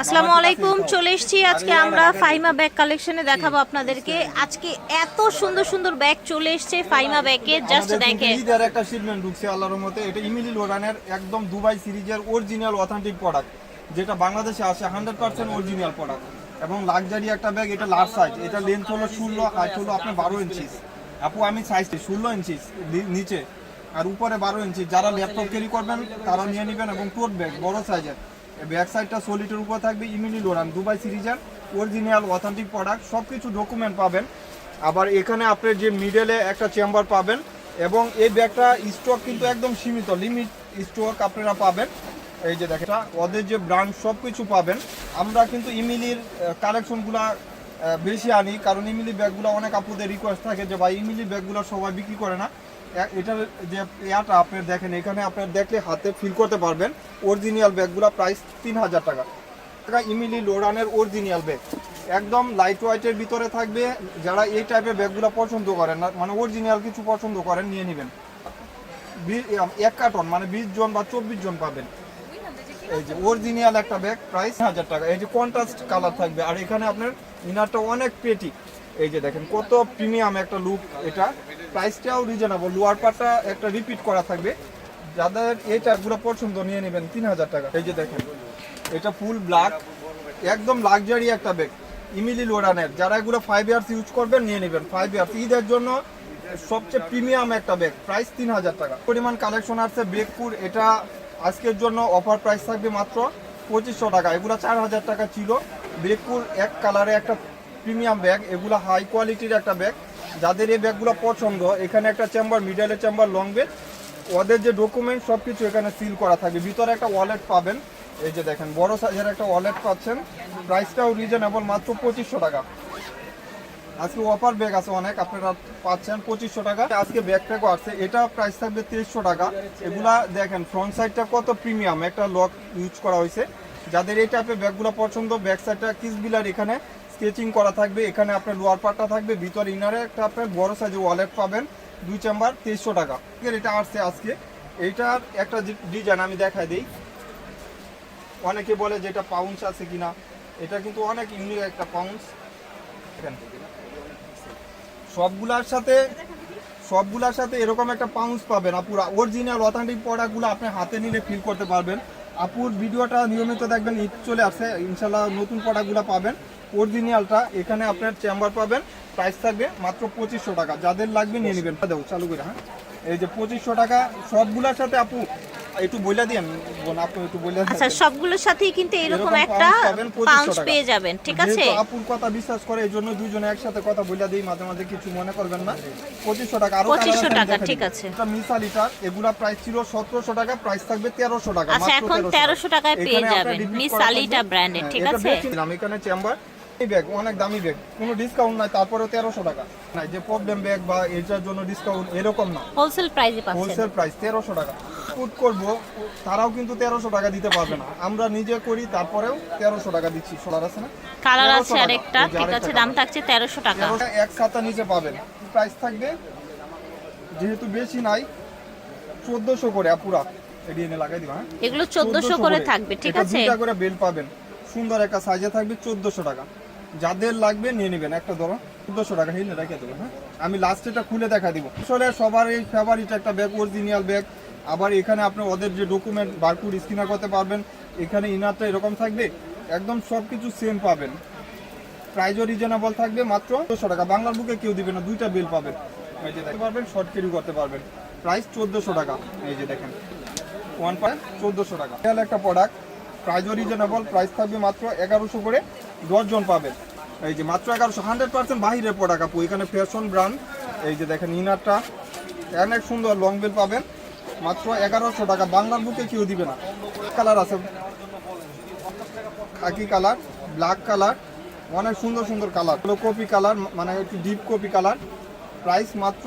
আসসালামু আলাইকুম চলে এসেছি আজকে আমরা ফাইমা ব্যাগ কালেকশনে দেখাবো আপনাদেরকে। আজকে এত সুন্দর সুন্দর ব্যাগ চলে এসেছে ফাইমা ব্যাগে জাস্ট আমাদের দেখে কিন্তু ঈদের একটা শিপমেন্ট ঢুকছে আল্লাহর রহমতে। এটা ইমিলি লোরানের একদম দুবাই সিরিজের অরিজিনাল অথেন্টিক প্রোডাক্ট যেটা বাংলাদেশে আসে হান্ড্রেড পার্সেন্ট অরিজিনাল প্রোডাক্ট এবং লাক্সারি একটা ব্যাগ এটা লার্জ সাইজ এটা লেন্থ হলো ষোলো হাইট হলো আপনার বারো ইঞ্চি আপু আমি সাইজ ষোলো ইঞ্চি নিচে। আর উপরে বারো ইঞ্চি যারা ল্যাপটপ ক্যারি করবেন তারা নিয়ে নেবেন এবং টোট ব্যাগ বড় সাইজের ব্যাক সাইডটা সলিটের উপর থাকবে ইমিনি লোরান দুবাই সিরিজের অরিজিনাল অথেন্টিক প্রোডাক্ট সব কিছু ডকুমেন্ট পাবেন। আবার এখানে আপনি যে মিডেলে একটা চেম্বার পাবেন, এবং এই ব্যাগটা স্টক কিন্তু একদম সীমিত লিমিট স্টক আপনারা পাবেন। এই যে দেখেন, ওদের যে ব্র্যান্ড সব কিছু পাবেন। আমরা কিন্তু ইমিলির কালেকশনগুলা বেশি আনি। কারণ ইমিলি ব্যাগগুলো অনেক আপুদের রিকোয়েস্ট থাকে যে, ভাই, ইমিলি ব্যাগগুলো সবাই বিক্রি করে না। এটার যে ইয়াটা আপনি দেখেন, এখানে আপনার দেখলে হাতে ফিল করতে পারবেন অরিজিনাল ব্যাগগুলো প্রাইস তিন হাজার টাকা। টাকা ইমিলি লোরানের অরিজিনাল ব্যাগ একদম লাইট ওয়াইটের ভিতরে থাকবে। যারা এই টাইপের ব্যাগগুলো পছন্দ করেন না মানে অরিজিনাল কিছু পছন্দ করেন, নিয়ে নেবেন। এক কার্টন মানে বিশ জন বা চব্বিশ জন পাবেন। এই যে অরিজিনাল একটা ব্যাগ প্রাইস হাজার টাকা। এই যে কন্ট্রাস্ট কালার থাকবে। আর এখানে আপনার ইনারটা অনেক পেটি এই যে দেখেন, কত প্রিমিয়াম একটা লুক এটা। প্রাইসটাও রিজনেবল লোয়ার পার্টটা একটা রিপিট করা থাকবে। যাদের এই টাইপগুলো পছন্দ, নিয়ে নেবেন তিন হাজার টাকা। এই যে দেখেন, এটা ফুল ব্ল্যাক একদম লাক্সারি একটা ব্যাগ ইমিলি লোরানের যারা এগুলো ফাইভ ইয়ার্স ইউজ করবেন, নিয়ে নেবেন ফাইভ ইয়ার্স ঈদের জন্য সবচেয়ে প্রিমিয়াম একটা ব্যাগ প্রাইস তিন হাজার টাকা। পরিমাণ কালেকশন আছে বেগপুর এটা আজকের জন্য অফার প্রাইস থাকবে মাত্র পঁচিশশো টাকা। এগুলো চার হাজার টাকা ছিল। বেগপুর এক কালারে একটা প্রিমিয়াম ব্যাগ এগুলো হাই কোয়ালিটির একটা ব্যাগ যাদের এই ব্যাগগুলো পছন্দ, এখানে একটা চেম্বার মিডলে চেম্বার লং ব্যাগ ওদের যে ডকুমেন্ট সব কিছু এখানে সিল করা থাকবে। ভিতরে একটা ওয়ালেট পাবেন। এই যে দেখেন, বড় সাইজের একটা ওয়ালেট পাচ্ছেন। প্রাইসটাও রিজনেবল মাত্র পঁচিশশো টাকা। আজকে অফার ব্যাগ আছে অনেক, আপনারা পাচ্ছেন পঁচিশশো টাকা। আজকে ব্যাগ আছে, এটা প্রাইস থাকবে তেইশশো টাকা। এগুলা দেখেন ফ্রন্ট সাইডটা কত প্রিমিয়াম একটা লক ইউজ করা হয়েছে। যাদের এই টাইপের ব্যাগগুলো পছন্দ ব্যাক সাইডটা কিস বিলার এখানে স্কেচিং করা থাকবে। এখানে আপনার লোয়ার পার্টটা থাকবে, ভিতরে ইনারে একটা আপনার বড় সাইজের ওয়ালেট পাবেন, দুই চেম্বার তেইশশো টাকা। এটা আসছে আজকে। এইটার একটা ডিজাইন আমি দেখাই দিই। অনেকে বলে যে এটা পাউন্স আছে কিনা, এটা কিন্তু অনেক ইউনিক একটা পাউন্স দেখেন। সবগুলার সাথে সবগুলার সাথে এরকম একটা পাউন্স পাবেন। আপুরা অরিজিনাল অথেন্টিক প্রোডাক্টগুলো আপনি হাতে নিলে ফিল করতে পারবেন। আপুর ভিডিওটা নিয়মিত দেখবেন, ঈদ চলে আসে ইনশাল্লাহ নতুন প্রোডাক্টগুলো পাবেন। অরিজিনালটা এখানে আপনার চেম্বার পাবেন প্রাইস থাকবে মাত্র পঁচিশশো টাকা। যাদের লাগবে নিয়ে নেবেন। চালু করে হ্যাঁ? এই যে পঁচিশশো টাকা, সবগুলোর সাথে আপু একটু বইলা দিন বোন আপু একটু বইলা আচ্ছা সবগুলোর সাথেই কিন্তু এরকম একটা 2500 পাউন্স পেয়ে যাবেন ঠিক আছে আপুর কথা বিশ্বাস করে এই জন্য দুইজনে একসাথে কথা বলে দিই মাঝে মাঝে কিছু মনে করবেন না পঁচিশশো টাকা আরও 2500 colour টাকা, ঠিক আছে। এটা মিসালিটার এগুলা প্রাইস ছিল সতেরোশো টাকা প্রাইস থাকবে তেরোশো টাকা আচ্ছা, এখন 1300 টাকায় পেয়ে যাবেন। repeat মিস করা আলিটা থাকবে। brand এর, হ্যাঁ, ঠিক আছে? এখানে চেম্বার এই ব্যাগ অনেক দামি ব্যাগ কোনো ডিসকাউন্ট নাই তারপরেও তেরোশো টাকা নাই যে প্রবলেম ব্যাগ বা এটার জন্য ডিসকাউন্ট এরকম না হোলসেল প্রাইসে পাচ্ছেন হোলসেল প্রাইস তেরোশো টাকা ফুড করব তারাও কিন্তু তেরোশো টাকা দিতে পারবে না। আমরা নিজে করি তারপরেও তেরোশো টাকা দিচ্ছি। সোলার আছে না? কালার আছে আরেকটা ঠিক আছে দাম থাকছে তেরোশো টাকা। এক সাতা নিচে পাবেন। প্রাইস থাকবে যেহেতু বেশি নাই চোদ্দশো করে পুরা এটি এনে লাগাই দিবা হ্যাঁ? এগুলো চোদ্দশো করে থাকবে ঠিক আছে? দুইটা করে বেল পাবেন। সুন্দর একটা সাইজে থাকবে চোদ্দশো টাকা। যাদের লাগবে নিয়ে নেবেন একটা ধরো। চোদ্দশো টাকা, হিলে রেখে দেবো হ্যাঁ? আমি লাস্টেটা খুলে দেখা দিব। আসলে সবার এই ফেভারিট একটা ব্যাগ অরিজিনাল ব্যাগ আবার এখানে আপনি ওদের যে ডকুমেন্ট বারকুড স্ক্যানার করতে পারবেন, এখানে ইনারটা এরকম থাকবে, একদম সব কিছু সেম পাবেন। প্রাইজও রিজনেবল থাকবে মাত্র চোদ্দশো টাকা। বাংলার বুকে কেউ দিবে না, দুইটা বিল পাবেন। এই যে দেখতে পারবেন শর্ট ক্যারি করতে পারবেন। প্রাইস চোদ্দশো টাকা। এই যে দেখেন ওয়ান পয়েন্ট চোদ্দশো টাকা। এটা একটা প্রোডাক্ট প্রাইজও রিজনেবল প্রাইস থাকবে মাত্র এগারোশো করে দশজন পাবেন। এই যে মাত্র এগারোশো হান্ড্রেড পার্সেন্ট বাহিরের প্রোডাক্ট আপু এখানে ফ্যাশন ব্র্যান্ড এই যে দেখেন ইনারটা। অনেক সুন্দর লং বেল পাবেন। মাত্র এগারোশো টাকা। বাংলার বুকে কেউ দিবে না। কালার আছে। খাকি কালার ব্ল্যাক কালার অনেক সুন্দর সুন্দর কালার কপি কালার মানে একটু ডিপ কপি কালার প্রাইস মাত্র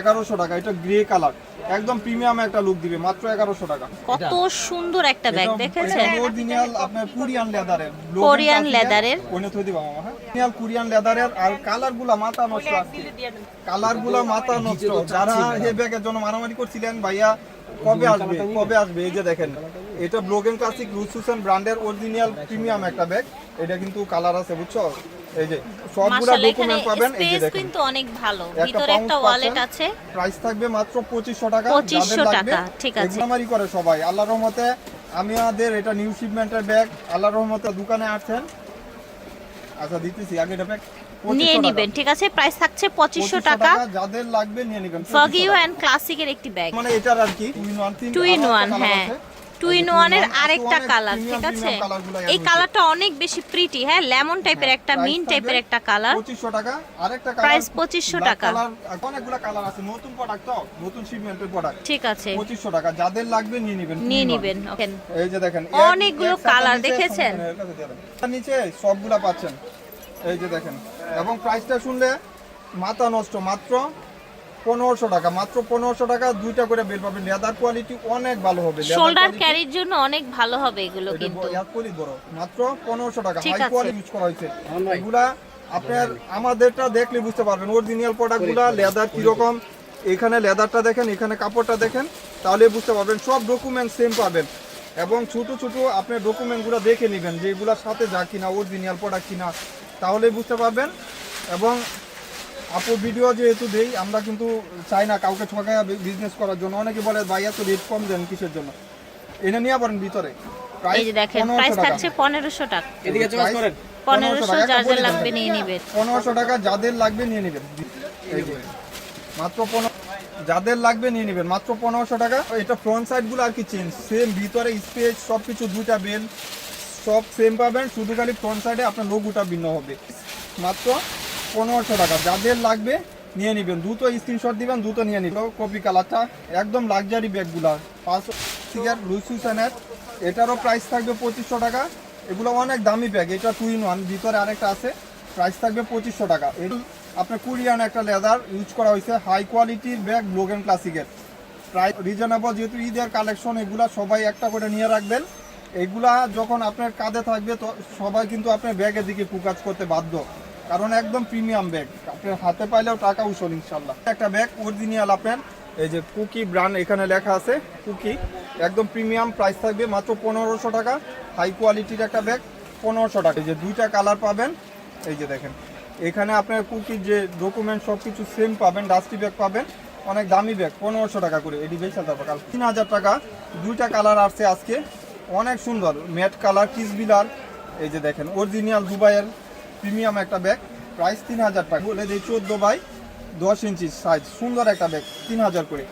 এগারোশো টাকা এটা গ্রে কালার একদম প্রিমিয়াম একটা লুক দিবে মাত্র এগারোশো টাকা। কত সুন্দর একটা ব্যাগ দেখেছেন? অরিজিনাল আপনার কোরিয়ান লেদারের কোরিয়ান leather-এর। ওনে থই দিবা মামা হ্যাঁ? কোরিয়ান লেদারের আর কালারগুলা মাথা নষ্ট কালারগুলা মাথা নষ্ট। যারা এই ব্যাগের জন্য মারামারি করছিলেন ভাইয়া কবে আসবে? কবে আসবে? এই যে দেখেন এটা ব্লোগেন ক্লাসিক রুসুসেন ব্র্যান্ডের অরিজিনাল প্রিমিয়াম একটা ব্যাগ এটা কিন্তু কালার আছে বুঝছ? এই যে সবগুলা ডকুমেন্ট পাবেন এই যে দেখেন। কিন্তু অনেক ভালো। ভিতরে একটা ওয়ালেট আছে। প্রাইস থাকবে মাত্র পঁচিশশো টাকা 2500 টাকা, ঠিক আছে। আমারই করে সবাই। আল্লাহর রহমতে আমি আমাদের এটা নিউ শিপমেন্টের ব্যাগ আল্লাহর রহমতে দোকানে আসছেন। আচ্ছা দিতেছি আগে এটা ব্যাগ নিয়ে নিবেন ঠিক আছে? প্রাইস থাকছে পঁচিশশো টাকা। যাদের লাগবে নিয়ে নেবেন। ফগিও অ্যান্ড ক্লাসিকের একটি ব্যাগ মানে এটার আর কি টু ইন ওয়ান হ্যাঁ। টু ইন ওয়ানের আরেকটা কালার ঠিক আছে? এই কালারটা অনেক বেশি প্রিটি হ্যাঁ? লেমন টাইপের একটা মিন টাইপের একটা কালার পঁচিশশো টাকা আরেকটা Price 2500 টাকা। অনেকগুলো কালার আছে নতুন প্রোডাক্ট তো নতুন শিপমেন্টের প্রোডাক্ট ঠিক আছে। পঁচিশশো টাকা যাদের লাগবে নিয়ে নেবেন নিয়ে নিবেন ওকে এই যে দেখেন অনেকগুলো নিচে, দেখেছেন? দিয়ে নিচে সবগুলা পাচ্ছেন। এই যে দেখেন এবং প্রাইসটা শুনলে মাথা নষ্ট মাত্র পনেরোশো টাকা মাত্র পনেরোশো টাকা দুইটা করে বেল পাবেন। লেদার কোয়ালিটি অনেক ভালো হবে। শোল্ডার ক্যারির জন্য অনেক ভালো হবে এগুলো কিন্তু। এত বড়। মাত্র পনেরোশো টাকা। হাই কোয়ালিটি ইউজ করা হয়েছে। এগুলা আপনার আমাদেরটা দেখলে বুঝতে পারবেন। অরিজিনাল প্রোডাক্টগুলা লেদার কীরকম এখানে লেদারটা দেখেন এখানে কাপড়টা দেখেন তাহলে বুঝতে পারবেন সব ডকুমেন্ট সেম পাবেন। এবং ছোট ছোট আপনার ডকুমেন্টগুলো দেখে নেবেন যে এগুলোর সাথে যা কিনা অরিজিনাল প্রোডাক্ট কিনা তাহলে বুঝতে পারবেন। এবং আপু ভিডিও যেহেতু দেই আমরা কিন্তু চাই না কাউকে ঠকায় বিজনেস করার জন্য। অনেকে বলে ভাই এত রেট কম দেন কিসের জন্য? এনে নিয়ে পারেন ভিতরে। এই যে দেখেন প্রাইস থাকছে পনেরোশো টাকা। এদিকে চয়েস করেন। পনেরোশো যার যার লাগবে নিয়ে নিবেন পনেরোশো টাকা যাদের লাগবে নিয়ে নেবেন। এই যে, মাত্র পনেরো যাদের লাগবে নিয়ে নেবেন। মাত্র পনেরোশো টাকা। এটা ফ্রন্ট সাইডগুলো আর কি চেঞ্জ সেম ভিতরে স্পেস সবকিছু দুইটা বেল সব সেম পাবেন। শুধু খালি ফ্রন্ট সাইডে আপনার লোগোটা ভিন্ন হবে। মাত্র পনেরোশো টাকা। যাদের লাগবে নিয়ে নেবেন। দ্রুত স্ক্রিনশট দিবেন, দুটো নিয়ে নিবেন। কপি কালারটা একদম লাক্সারি ব্যাগগুলা পাঁচশো সিগার লুসুসানের এটারও প্রাইস থাকবে পঁচিশশো টাকা। এগুলো অনেক দামি ব্যাগ এটা টু ইন ওয়ান ভিতরে আরেকটা আছে প্রাইস থাকবে পঁচিশশো টাকা। এই আপনার কুরিয়ান একটা লেদার ইউজ করা হয়েছে হাই কোয়ালিটির ব্যাগ ব্লোগেন ক্লাসিকের প্রাইস রিজনেবল যেহেতু ঈদের কালেকশন এগুলা সবাই একটা করে নিয়ে রাখবেন। এগুলা যখন আপনার কাঁধে থাকবে, তো সবাই কিন্তু আপনার ব্যাগের দিকে ফোকাস করতে বাধ্য। কারণ একদম প্রিমিয়াম ব্যাগ। আপনার হাতে পাইলেও টাকা উসল ইনশাল্লাহ একটা ব্যাগ অরিজিনাল আপনার, এই যে কুকি ব্র্যান্ড এখানে লেখা আছে, কুকি। একদম প্রিমিয়াম প্রাইস থাকবে মাত্র পনেরোশো টাকা। হাই কোয়ালিটির একটা ব্যাগ, পনেরোশো টাকা। এই যে দুইটা কালার পাবেন, এই যে দেখেন। এখানে আপনার কুকির যে ডকুমেন্ট সব কিছু সেম পাবেন ডাস্টি ব্যাগ পাবেন, অনেক দামি ব্যাগ পনেরোশো টাকা করে। এটি বেশ হাজার টাকা তিন হাজার টাকা, দুইটা কালার আসছে আজকে। অনেক সুন্দর ম্যাট কালার কিসবিলার এই যে দেখেন অরিজিনাল দুবাইয়ের প্রিমিয়াম একটা ব্যাগ প্রাইস তিন হাজার টাকা। বলে দিই চোদ্দ বাই দশ ইঞ্চি সাইজ সুন্দর একটা ব্যাগ তিন হাজার করে।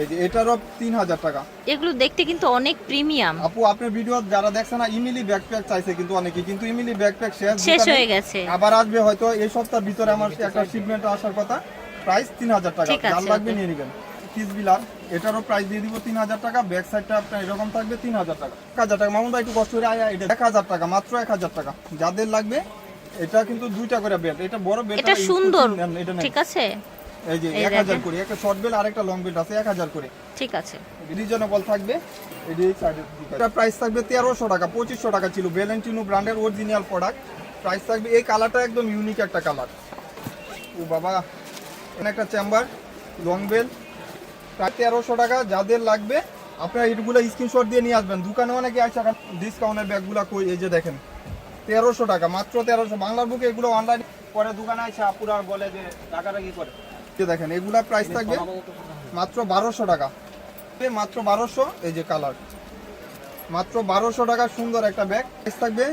এই যে এটারও তিন হাজার টাকা। এগুলো দেখতে কিন্তু অনেক প্রিমিয়াম। আপু আপনার ভিডিও যারা দেখছে না ইমিলি ব্যাকপ্যাক চাইছে কিন্তু অনেকে কিন্তু ইমিলি ব্যাকপ্যাক শেষ। শেষ হয়ে গেছে। আবার আসবে হয়তো এই সপ্তাহের ভিতরে আমার একটা শিপমেন্ট আসার কথা। প্রাইস তিন হাজার টাকা যার লাগবে. নিয়ে নেবেন। কিস বিলার এটারও প্রাইস দিয়ে দিব তিন হাজার টাকা ব্যাক সাইডটা আপনার এরকম থাকবে তিন হাজার টাকা। এক হাজার টাকা। মামুন ভাই একটু কষ্ট করে আয়া এটা এক হাজার টাকা মাত্র এক হাজার টাকা। যাদের লাগবে এটা কিন্তু দুইটা করে বেল্ট এটা বড় বেল্ট এটা সুন্দর। ঠিক আছে? এই যে এই এক হাজার দেখেন। করে একটা শর্ট বেল্ট আর একটা লং বেল্ট আছে এক হাজার করে। ঠিক আছে। রিজনেবল থাকবে। এই সাইডের দিকে। এটা প্রাইস থাকবে তেরোশো টাকা পঁচিশশো টাকা ছিল। ভ্যালেন্টিনো ব্র্যান্ডের অরিজিনাল প্রোডাক্ট প্রাইস থাকবে এই কালারটা একদম ইউনিক একটা কালার ও বাবা এখানে একটা চেম্বার লং বেল প্রায় তেরোশো টাকা যাদের লাগবে আপনারা এইগুলো স্ক্রিনশট দিয়ে নিয়ে আসবেন। দোকানে অনেকে আছে ডিসকাউন্টের ব্যাগগুলো কই এই যে দেখেন। তেরোশো টাকা, মাত্র তেরোশো। বাংলার বুকে এগুলো অনলাইন পরে দোকানে আছে আপুরা বলে যে টাকাটা কি করে। এই দেখেন, এগুলা প্রাইস থাকবে মাত্র বারোশো টাকা। মাত্র বারোশো, এই যে কালার মাত্র বারোশো টাকা, সুন্দর একটা ব্যাগ প্রাইস থাকবে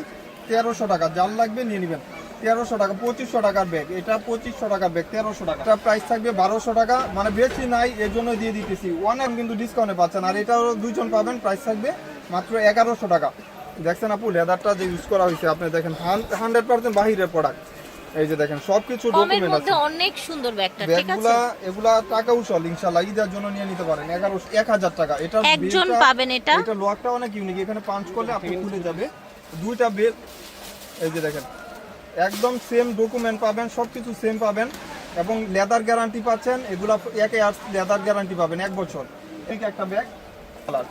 তেরোশো টাকা, যার লাগবে নিয়ে নেবেন। তেরোশো টাকা, পঁচিশশো টাকার ব্যাগ এটা পঁচিশশো টাকার ব্যাগ তেরোশো টাকা। এটা প্রাইস থাকবে বারোশো টাকা মানে বেশি নাই এই জন্য দিয়ে দিতেছি। অনেক কিন্তু ডিসকাউন্টে পাচ্ছেন, আর এটাও দুজন পাবেন প্রাইস থাকবে মাত্র এগারোশো টাকা। দেখছেন আপু লেদারটা যে ইউজ করা হয়েছে আপনি দেখেন হান্ড্রেড পার্সেন্ট বাহিরের প্রোডাক্ট এই যে দেখেন সবকিছু ডকুমেন্ট আছে। অনেক সুন্দর ব্যাগটা ঠিক আছে? ব্যাগগুলা এগুলা টাকা উসল ইনশাল্লাহ ঈদের জন্য নিয়ে নিতে পারেন। এগারো এক হাজার টাকা। এটা একজন পাবেন এটা? এটা লকটা অনেক ইউনিক এখানে পাঞ্চ করলে আপনি খুলে যাবে। দুইটা বেল এই যে দেখেন একদম সেম ডকুমেন্ট পাবেন সবকিছু সেম পাবেন। এবং লেদার গ্যারান্টি পাচ্ছেন। এগুলা একে আর লেদার গ্যারান্টি পাবেন এক বছর। ঠিক একটা ব্যাগ কালার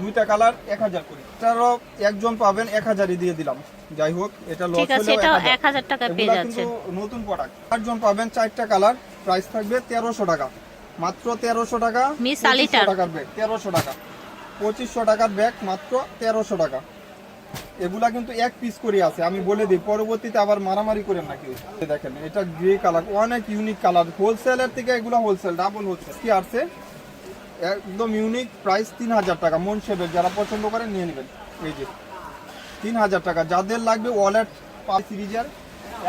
দুইটা কালার এক হাজার করে। এটারও একজন পাবেন এক হাজারই দিয়ে দিলাম। যাই হোক এটা লস ঠিক আছে হলেও এটা 1000 এক হাজার টাকা পেয়ে যাচ্ছে। নতুন প্রোডাক্ট চারজন পাবেন চারটা কালার। প্রাইস থাকবে টাকা। মাত্র টাকা 2500 আলিটার। টাকার ব্যাগ টাকা। পঁচিশশো টাকার ব্যাগ মাত্র তেরোশো টাকা। এগুলা কিন্তু এক পিস করে আছে আমি বলে দিই পরবর্তীতে আবার মারামারি করেন না কেউ। দেখেন এটা গ্রে কালার অনেক ইউনিক কালার হোলসেলের থেকে এগুলো হোলসেল ডাবল হোলসেল কি আছে একদম ইউনিক প্রাইস তিন হাজার টাকা। মন শেপের যারা পছন্দ করেন নিয়ে নেবেন। এই যে, তিন হাজার টাকা। যাদের লাগবে ওয়ালেট সিরিজের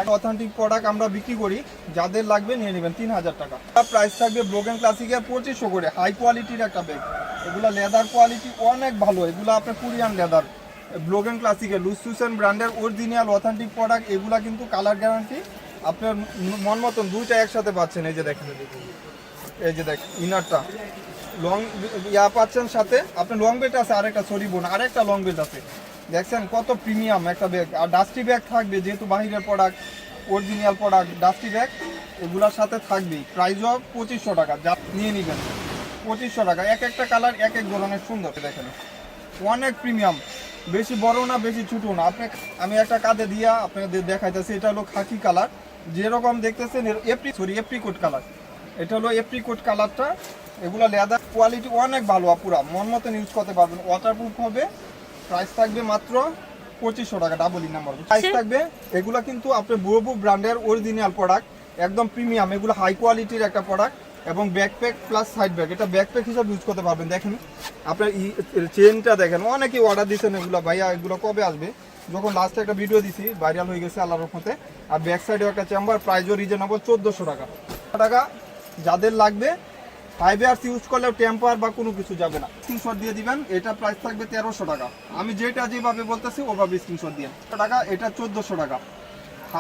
এক অথেন্টিক প্রোডাক্ট আমরা বিক্রি করি, যাদের লাগবে নিয়ে নেবেন তিন হাজার টাকা। প্রাইস থাকবে ব্রোকেন ক্লাসিকের পঁচিশশো করে। হাই কোয়ালিটির একটা ব্যাগ এগুলা লেদার কোয়ালিটি অনেক ভালো। এগুলো আপনার কুরিয়ান লেদার ব্লোগেন ক্লাসিকের লুসুসেন ব্র্যান্ডের অরিজিনাল অথেন্টিক প্রোডাক্ট এগুলা কিন্তু কালার গ্যারান্টি আপনার মন মতন দুইটা একসাথে পাচ্ছেন। এই যে দেখেন, এই যে দেখ ইনারটা লং, ইয়া পাচ্ছেন সাথে আপনার লং বেল্ট আছে, আরেকটা সরি বোন, আরেকটা লং বেল্ট আছে। দেখছেন কত প্রিমিয়াম একটা ব্যাগ আর ডাস্টি ব্যাগ থাকবে, যেহেতু বাহিরের product original product dusty bag এগুলোর সাথে থাকবেই। প্রাইসও পঁচিশশো টাকা, যা নিয়ে নেবেন। পঁচিশশো টাকা, এক একটা কালার এক এক ধরনের সুন্দর, দেখেন। অনেক প্রিমিয়াম বেশি বড় না, বেশি ছোটো না। আপনি, আমি একটা কাঁধে দিয়া আপনাদের দেখাইতেছি, এটা হলো খাকি কালার যেরকম দেখতেছেন এপ্রি সরি এপ্রিকোট কালার এটা হলো এপ্রিকোট কালারটা এগুলো লেদার কোয়ালিটি অনেক ভালো পুরা মন মতন ইউজ করতে পারবেন। ওয়াটারপ্রুফ হবে। প্রাইস থাকবে মাত্র পঁচিশশো টাকা ডাবল ই নাম্বার প্রাইস থাকবে এগুলো কিন্তু আপনার বুড়বু ব্র্যান্ডের অরিজিনাল প্রোডাক্ট একদম প্রিমিয়াম এগুলো হাই কোয়ালিটির একটা প্রোডাক্ট এবং ব্যাকপ্যাক প্লাস সাইড ব্যাগ এটা ব্যাকপ্যাক হিসাবে ইউজ করতে পারবেন। দেখেন আপনার ই চেনটা দেখেন। অনেকেই অর্ডার দিচ্ছেন এগুলো। ভাইয়া এগুলো কবে আসবে? যখন লাস্টে একটা ভিডিও দিছি ভাইরাল হয়ে গেছে আল্লাহর রহমতে। আর ব্যাক সাইডেও একটা চেম্বার প্রাইসও রিজনেবল চোদ্দোশো টাকা। টাকা যাদের লাগবে ফাইভ ইয়ার্স ইউজ করলেও টেম্পার বা কোনো কিছু যাবে না। স্ক্রিনশট দিয়ে দিবেন এটা প্রাইস থাকবে তেরোশো টাকা। আমি যেটা যেভাবে বলতেছি ওভাবে স্ক্রিনশট দিয়ে। টাকা এটা চোদ্দোশো টাকা।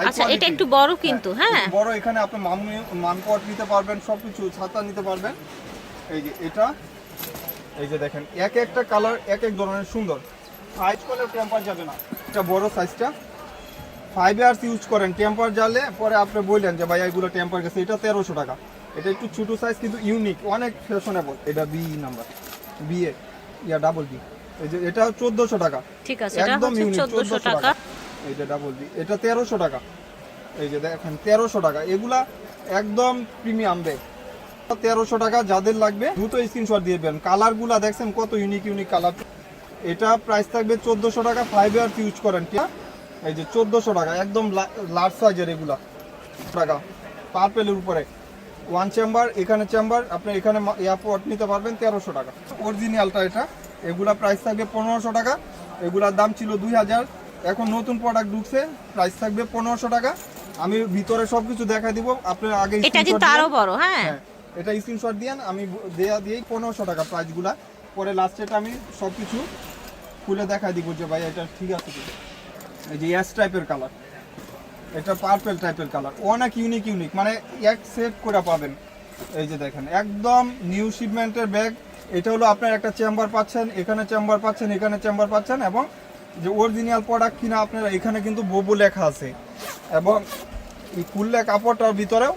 আচ্ছা এটা একটু বড় কিন্তু হ্যাঁ বড় এখানে আপনি মামনি মানপট নিতে পারবেন সবকিছু ছাতা নিতে পারবেন। এই যে এটা এই যে দেখেন এক একটা কালার এক এক ধরনের সুন্দর। সাইজ করলে টেম্পার যাবে না। এটা বড় সাইজটা ফাইভ ইয়ার্স ইউজ করেন টেম্পার জালে পরে আপনি বললেন যে ভাই এগুলো টেম্পার গেছে এটা তেরোশো টাকা। এটা একটু ছোটো সাইজ কিন্তু ইউনিক অনেক ফ্যাশনেবল এটা B number B A yeah double B এই যে এটা চোদ্দোশো টাকা। ঠিক আছে এটা একদম ইউনিক চোদ্দশো চোদ্দোশো টাকা। টাকা। এই যে ডাবল বি এটা তেরোশো টাকা। এই যে দেখেন তেরোশো টাকা। এগুলা একদম প্রিমিয়াম ব্যাগ তেরোশো টাকা যাদের লাগবে দ্রুত স্ক্রিনশট দিয়ে দেবেন। কালারগুলা দেখছেন কত ইউনিক ইউনিক কালার এটা প্রাইস থাকবে চোদ্দোশো টাকা ফাইভ ইয়ার্স ইউজ করেন ঠিক? এই যে চোদ্দোশো টাকা একদম লার্জ সাইজের এগুলা। টাকা পার্পেলের উপরে। ওয়ান চেম্বার এখানে চেম্বার আপনি এখানে এয়ারপোর্ট নিতে পারবেন তেরোশো টাকা। অরিজিনালটা এটা। এগুলা প্রাইস থাকবে পনেরোশো টাকা। এগুলার দাম ছিল দুই হাজার। এখন নতুন প্রোডাক্ট ঢুকছে প্রাইস থাকবে পনেরোশো টাকা। আমি ভিতরে সবকিছু দেখা দিব। আপনার আগে এটা কিন্তু আরও বড় হ্যাঁ। হ্যাঁ এটা স্ক্রিনশট দিয়েন আমি দেয়া দিয়েই পনেরোশো টাকা প্রাইসগুলা পরে লাস্টেটা আমি সব কিছু খুলে দেখা দিব যে ভাই এটা ঠিক আছে এই যে এস টাইপের কালার এটা পার্পেল টাইপের কালার অনেক ইউনিক ইউনিক মানে এক সেট করে পাবেন। এই যে দেখেন একদম নিউ শিপমেন্টের ব্যাগ এটা হলো আপনার একটা চেম্বার পাচ্ছেন এখানে চেম্বার পাচ্ছেন এখানে চেম্বার পাচ্ছেন এবং যে অরিজিনাল প্রোডাক্ট কিনা আপনারা এখানে কিন্তু বোবো লেখা আছে। এবং এই খুললে কাপড়টার ভিতরেও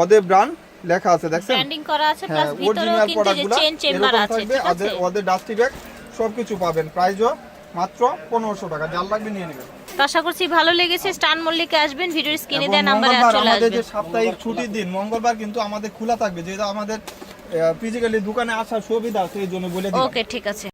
ওদের ব্র্যান্ড লেখা আছে দেখছেন? ব্র্যান্ডিং করা আছে হ্যাঁ প্লাস ভিতরেও অরিজিনাল কিন্তু যে চেন চেম্বার আছে থাকবে ঠিক আছে? ওদের ডাস্টি ব্যাগ সবকিছু পাবেন। প্রাইসও মাত্র পনেরোশো টাকা। যার লাগবে নিয়ে নেবেন। তো আশা করছি ভালো লেগেছে। স্টান মল্লিকে আসবেন ভিডিওর স্ক্রিনে দেওয়া নাম্বারে চলে আমাদের আসবেন। যে সাপ্তাহিক ছুটির দিন মঙ্গলবার কিন্তু আমাদের খোলা থাকবে যেহেতু আমাদের ফিজিক্যালি দোকানে আসার সুবিধা আছে এই জন্য বলে দিই ওকে ঠিক আছে।